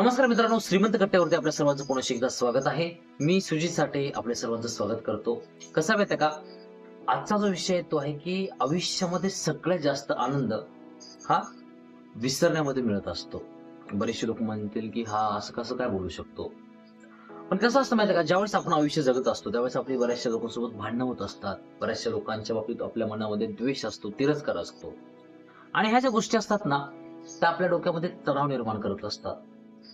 नमस्कार मित्रांनो श्रीमंत कट्ट्यावरती आपल्या सर्वांचं पुन्हा एकदा स्वागत आहे. मी सुजित साठे आपल्या सर्वांचं स्वागत करतो. कसा माहिती का? आजचा जो विषय आहे तो आहे की आयुष्यामध्ये सगळ्यात जास्त आनंद हा विसरण्यामध्ये मिळत असतो. बरेचसे लोक म्हणतील की हा असं कसं काय बोलू शकतो? पण कसं असतं माहिती का? ज्यावेळेस आपण आयुष्य जगत असतो त्यावेळेस आपली बऱ्याचशा लोकांसोबत भांडणं होत असतात. बऱ्याचशा लोकांच्या बाबतीत आपल्या मनामध्ये द्वेष असतो तिरस्कार असतो. आणि ह्या ज्या गोष्टी असतात ना त्या आपल्या डोक्यामध्ये तणाव निर्माण करत असतात.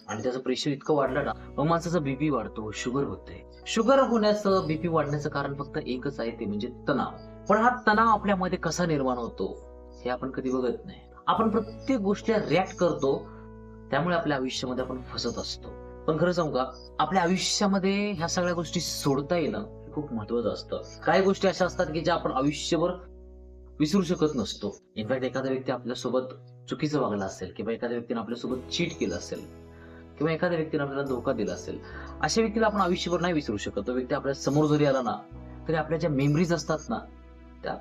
आणि त्याचं प्रेशर इतकं वाढलं ना मग माणसाचा बीपी वाढतो शुगर होते. शुगर होण्याचं बीपी वाढण्याचं कारण फक्त एकच आहे ते म्हणजे तणाव. पण हा तणाव आपल्यामध्ये कसा निर्माण होतो हे आपण कधी बघत नाही. आपण प्रत्येक गोष्टीला रिॲक्ट करतो त्यामुळे आपल्या आयुष्यामध्ये आपण फसत असतो. पण खरं सांगू का आपल्या आयुष्यामध्ये ह्या सगळ्या गोष्टी सोडता येणं खूप महत्वाचं असतं. काही गोष्टी अशा असतात की ज्या आपण आयुष्यभर विसरू शकत नसतो. इनफॅक्ट एखादा व्यक्ती आपल्यासोबत चुकीचं वागला असेल किंवा एखाद्या व्यक्तीने आपल्यासोबत चीट केलं असेल किंवा एखाद्या व्यक्तीने आपल्याला धोका दिला असेल अशा व्यक्तीला आपण आयुष्यभर नाही विसरू शकत. तो व्यक्ती आपल्यासमोर जरी आला ना तरी आपल्या ज्या मेमरीज असतात ना त्या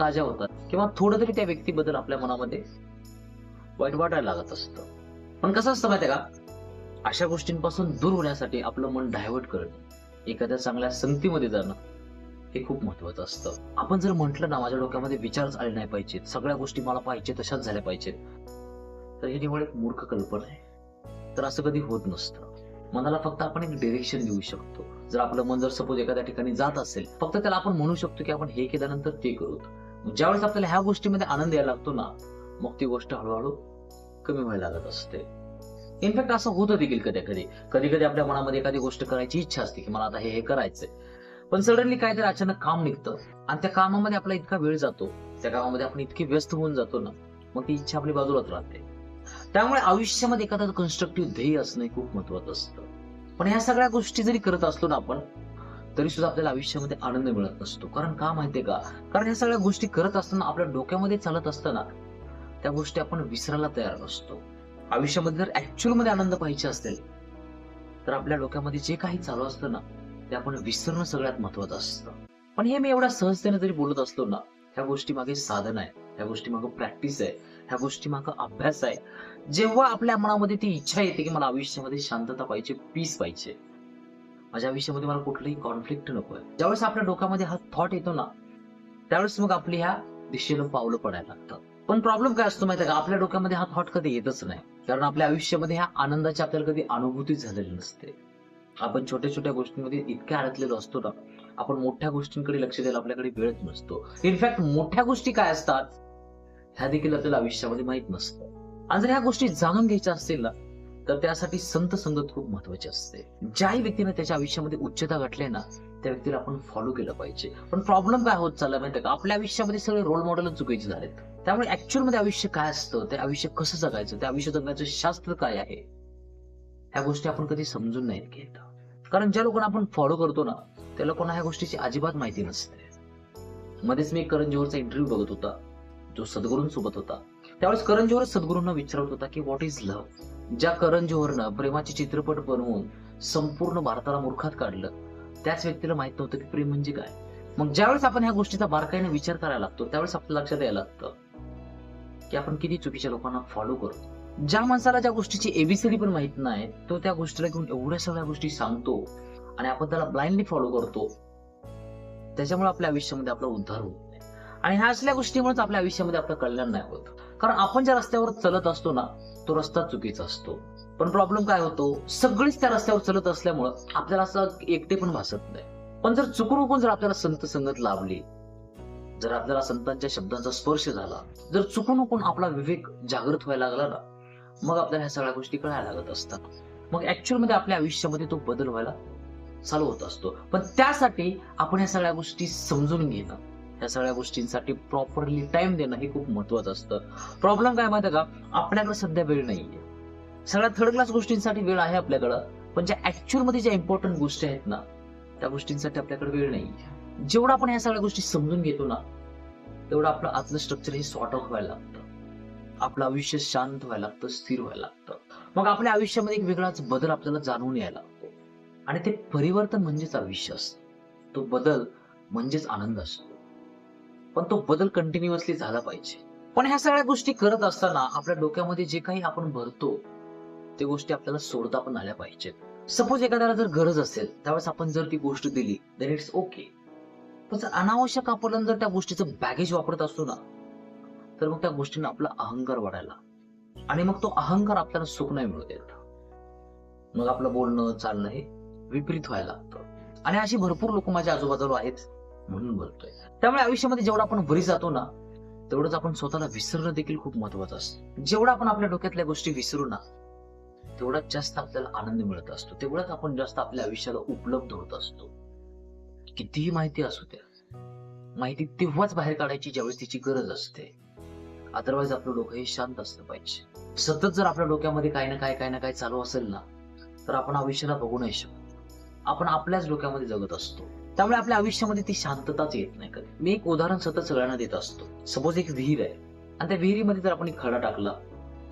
ताज्या होतात. किंवा थोडं तरी त्या व्यक्तीबद्दल आपल्या मनामध्ये वाईट वाटायला लागत असतं. पण कसं असतं माहिती का? अशा गोष्टींपासून दूर होण्यासाठी आपलं मन डायव्हर्ट करणं एखाद्या चांगल्या संगतीमध्ये जाणं हे खूप महत्वाचं असतं. आपण जर म्हटलं ना माझ्या डोक्यामध्ये विचारच आले नाही पाहिजेत सगळ्या गोष्टी मला पाहिजे तशाच झाल्या पाहिजेत तर ही निवड एक मूर्ख कल्पना आहे. तर असं कधी होत नसतं. मनाला फक्त आपण एक डिरेक्शन देऊ शकतो. जर आपलं मन जर सपोज एखाद्या ठिकाणी जात असेल फक्त त्याला आपण म्हणू शकतो की आपण हे केल्यानंतर ते करू. ज्यावेळेस आपल्याला ह्या गोष्टीमध्ये आनंद यायला लागतो ना मग ती गोष्ट हळूहळू कमी व्हायला लागत असते. इनफॅक्ट असं होतं देखील कधी कधी कधी कधी आपल्या मनामध्ये एखादी गोष्ट करायची इच्छा असते की मला आता हे हे करायचंय. पण सडनली काहीतरी अचानक काम निघतं आणि त्या कामामध्ये आपला इतका वेळ जातो. त्या कामामध्ये आपण इतके व्यस्त होऊन जातो ना मग ती इच्छा आपली बाजूलाच राहते. त्यामुळे आयुष्यामध्ये एखादं कन्स्ट्रक्टिव्ह ध्येय असणं हे खूप महत्वाचं असतं. पण ह्या सगळ्या गोष्टी जरी करत असलो ना आपण तरी सुद्धा आपल्याला आयुष्यामध्ये आनंद मिळत नसतो. कारण का माहितीये का? कारण ह्या सगळ्या गोष्टी करत असताना आपल्या डोक्यामध्ये चालत असताना त्या गोष्टी आपण विसरायला तयार नसतो. आयुष्यामध्ये जर ऍक्च्युअलमध्ये आनंद पाहिजे असेल तर आपल्या डोक्यामध्ये जे काही चालू असतं ना ते आपण विसरणं सगळ्यात महत्वाचं असतं. पण हे मी एवढ्या सहजतेने जरी बोलत असलो ना ह्या गोष्टी मागे साधन आहे ह्या गोष्टी मागे प्रॅक्टिस आहे ह्या गोष्टी मागं अभ्यास आहे. जेव्हा आपल्या मनामध्ये ती इच्छा येते की मला आयुष्यामध्ये शांतता पाहिजे पीस पाहिजे. माझ्या आयुष्यामध्ये मला कुठलंही कॉन्फ्लिक्ट नको आहे ज्यावेळेस आपल्या डोक्यामध्ये हा थॉट येतो ना त्यावेळेस मग आपली ह्या दिशेनं पावलं पडायला लागतात. पण प्रॉब्लेम काय असतो माहिती का? आपल्या डोक्यामध्ये हा थॉट कधी येतच नाही. कारण आपल्या आयुष्यामध्ये ह्या आनंदाची आपल्याला कधी अनुभूती झालेली नसते. आपण छोट्या छोट्या गोष्टींमध्ये इतक्या अडकलेलो असतो ना आपण मोठ्या गोष्टींकडे लक्ष द्यायला आपल्याकडे वेळच नसतो. इनफॅक्ट मोठ्या गोष्टी काय असतात? ह्या देखील आपल्याला आयुष्यामध्ये माहीत नसतं. आणि जर ह्या गोष्टी जाणून घ्यायच्या असतील ना तर त्यासाठी संत संगत खूप महत्वाची असते. ज्याही व्यक्तीने त्याच्या आयुष्यामध्ये उच्चता गाठली ना त्या व्यक्तीला आपण फॉलो केलं पाहिजे. पण प्रॉब्लेम काय होत चालला माहिती का? आपल्या आयुष्यामध्ये सगळे रोल मॉडेलच चुकायचे झालेत. त्यामुळे ऍक्च्युअलमध्ये आयुष्य काय असतं? ते आयुष्य कसं जगायचं? त्या आयुष्य जगण्याचं शास्त्र काय आहे? ह्या गोष्टी आपण कधी समजून नाही घेत. कारण ज्या लोकांना आपण फॉलो करतो ना त्या लोकांना ह्या गोष्टीची अजिबात माहिती नसते. मध्येच मी एक करण जोहरचा इंटरव्ह्यू बघत होता. जो सद्गुरूंसोबत होता. त्यावेळेस करण जोहर सद्गुरूंना विचारत होता की व्हॉट इज लव्ह ज्या करण जोहरनं प्रेमाचे चित्रपट बनवून संपूर्ण भारताला मूर्खात काढलं त्याच व्यक्तीला माहीत नव्हतं की प्रेम म्हणजे काय. मग ज्यावेळेस आपण ह्या गोष्टीचा बारकाईने विचार करायला लागतो त्यावेळेस आपल्या लक्षात यायला लागतं की आपण किती चुकीच्या लोकांना फॉलो करतो. ज्या माणसाला ज्या गोष्टीची एबीसीडी पण माहीत नाही तो त्या गोष्टीला घेऊन एवढ्या सगळ्या गोष्टी सांगतो आणि आपण त्याला ब्लाइंडली फॉलो करतो त्याच्यामुळे आपल्या आयुष्यामध्ये आपला उद्धार होतो. आणि ह्या असल्या गोष्टीमुळेच आपल्या आयुष्यामध्ये आपलं कल्याण नाही होत. कारण आपण ज्या रस्त्यावर चलत असतो ना तो रस्ता चुकीचा असतो. पण प्रॉब्लेम काय होतो? सगळीच त्या रस्त्यावर चलत असल्यामुळं आपल्याला असं एकटे पण भासत नाही. पण जर चुकून उकून जर आपल्याला संत संगत लाभली जर आपल्याला संतांच्या शब्दांचा स्पर्श झाला जर चुकून उकून आपला विवेक जागृत व्हायला लागला ना मग आपल्याला ह्या सगळ्या गोष्टी कळायला लागत असतात. मग ऍक्च्युअलमध्ये आपल्या आयुष्यामध्ये तो बदल व्हायला चालू होत असतो. पण त्यासाठी आपण ह्या सगळ्या गोष्टी समजून घेणं ह्या सगळ्या गोष्टींसाठी प्रॉपरली टाइम देणं हे खूप महत्वाचं असतं. प्रॉब्लेम काय माहिती का? आपल्याकडे सध्या वेळ नाहीये. सगळ्या थर्ड क्लास गोष्टींसाठी वेळ आहे आपल्याकडं पण ज्या ऍक्च्युअलमध्ये ज्या इम्पॉर्टंट गोष्टी आहेत ना त्या गोष्टींसाठी आपल्याकडे वेळ नाहीये. जेवढं आपण ह्या सगळ्या गोष्टी समजून घेतो ना तेवढं आपलं आतलं स्ट्रक्चर हे सॉर्ट आउट व्हायला लागतं. आपलं आयुष्य शांत व्हायला लागतं स्थिर व्हायला लागतं. मग आपल्या आयुष्यामध्ये एक वेगळाच बदल आपल्याला जाणून यायला लागतो. आणि ते परिवर्तन म्हणजेच आयुष्य असतं. तो बदल म्हणजेच आनंद असतो. पण तो बदल कंटिन्युअसली झाला पाहिजे. पण ह्या सगळ्या गोष्टी करत असताना आपल्या डोक्यामध्ये जे काही आपण भरतो ते गोष्टी आपल्याला सोडता पण आल्या पाहिजेत. सपोज एखाद्याला जर गरज असेल त्यावेळेस आपण जर ती गोष्ट दिली देन इट्स ओके पण जर अनावश्यक आपण जर त्या गोष्टीचं बॅगेज वापरत असतो ना तर मग त्या गोष्टीने आपला अहंकार वाढायला आणि मग तो अहंकार आपल्याला सुख नाही मिळू देत. मग आपलं बोलणं चालणं हे विपरीत व्हायला लागतं. आणि अशी भरपूर लोक माझ्या आजूबाजूला आहेत. म्हणून बोलतोय. त्यामुळे आयुष्यामध्ये जेवढं आपण वरी जातो ना तेवढंच आपण स्वतःला विसरणं देखील खूप महत्वाचं असतं. जेवढं आपण आपल्या डोक्यातल्या गोष्टी विसरू ना तेवढाच जास्त आपल्याला आनंद मिळत असतो. तेवढाच आपण जास्त आपल्या आयुष्याला उपलब्ध होत असतो. कितीही माहिती असू द्या माहिती तेव्हाच बाहेर काढायची ज्यावेळेस तिची गरज असते. अदरवाईज आपलं डोकं हे शांत असलं पाहिजे. सतत जर आपल्या डोक्यामध्ये काही ना काय काही ना काय चालू असेल ना तर आपण आयुष्याला बघू नाही शकत. आपण आपल्याच डोक्यामध्ये जगत असतो. त्यामुळे आपल्या आयुष्यामध्ये ती शांतताच येत नाही कधी. मी एक उदाहरण सतत सगळ्यांना देत असतो. सपोज एक विहीर आहे. आणि त्या विहिरीमध्ये जर आपण खडा टाकला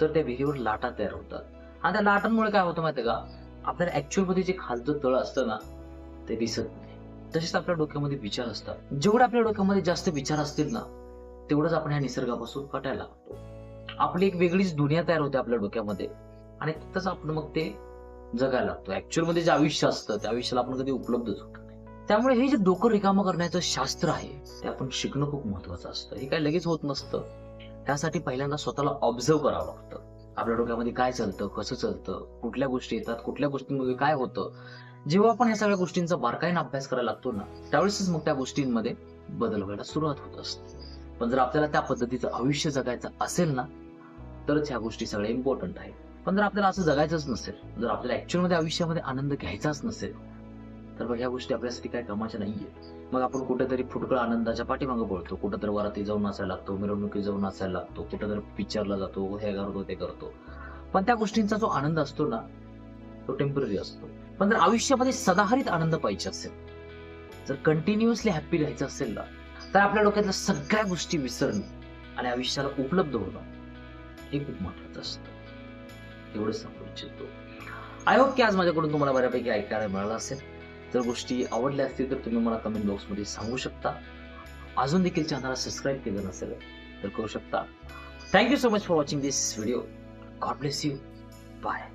तर त्या विहिरीवर लाटा तयार होतात. आणि त्या लाटांमुळे काय होतं माहितीये का? आपल्याला ऍक्च्युअलमध्ये जे खालचं तळ असतं ना ते दिसत नाही. तसेच आपल्या डोक्यामध्ये विचार असतात. जेवढे आपल्या डोक्यामध्ये जास्त विचार असतील ना तेवढंच आपण ह्या निसर्गापासून कटायला लागतो. आपली एक वेगळीच दुनिया तयार होते आपल्या डोक्यामध्ये. आणि तिथंच आपण मग ते जगायला लागतो. ऍक्च्युअलमध्ये जे आयुष्य असतं त्या आयुष्याला आपण कधी उपलब्धच होतो त्यामुळे हे जे डोकं रिकामं करण्याचं शास्त्र आहे ते आपण शिकणं खूप महत्वाचं असतं. हे काय लगेच होत नसतं. त्यासाठी पहिल्यांदा स्वतःला ऑब्झर्व करावं लागतं. आपल्या डोक्यामध्ये काय चालतं कसं चालतं कुठल्या गोष्टी येतात कुठल्या गोष्टींमध्ये काय होतं. जेव्हा आपण या सगळ्या गोष्टींचा बारकाईनं अभ्यास करायला लागतो ना त्यावेळेसच मग त्या गोष्टींमध्ये बदल व्हायला सुरुवात होत असते. पण जर आपल्याला त्या पद्धतीचं आयुष्य जगायचं असेल ना तरच ह्या गोष्टी सगळ्या इम्पॉर्टंट आहेत. पण जर आपल्याला असं जगायचंच नसेल जर आपल्याला ऍक्च्युअलमध्ये आयुष्यामध्ये आनंद घ्यायचाच नसेल तर मग ह्या गोष्टी आपल्यासाठी काय कामाच्या नाहीये. मग आपण कुठेतरी फुटकळ आनंदाच्या पाठीमागे बोलतो कुठेतरी वराती जाऊन नाचायला लागतो मिरवणुकीत जाऊन नाचायला लागतो कुठेतरी पिक्चरला जातो हे करतो ते करतो. पण त्या गोष्टींचा जो आनंद असतो ना तो टेंपररी असतो. पण जर आयुष्यामध्ये सदाहरित आनंद पाहिजे असेल जर कंटिन्युअसली हॅप्पी राहायचं असेल ना तर आपल्या डोक्यातल्या सगळ्या गोष्टी विसरणं आणि आयुष्याला उपलब्ध होणं हे खूप महत्वाचं असतं. एवढंच सांगू इच्छितो. आय होप की आज माझ्याकडून तुम्हाला बऱ्यापैकी ऐकायला मिळालं असेल. जर गोष्टी आवडल्या असतील तर तुम्ही मला कमेंट बॉक्समध्ये सांगू शकता. अजून देखील चॅनलला सबस्क्राईब केलं नसेल तर करू शकता. Thank you so much for watching this video God bless you bye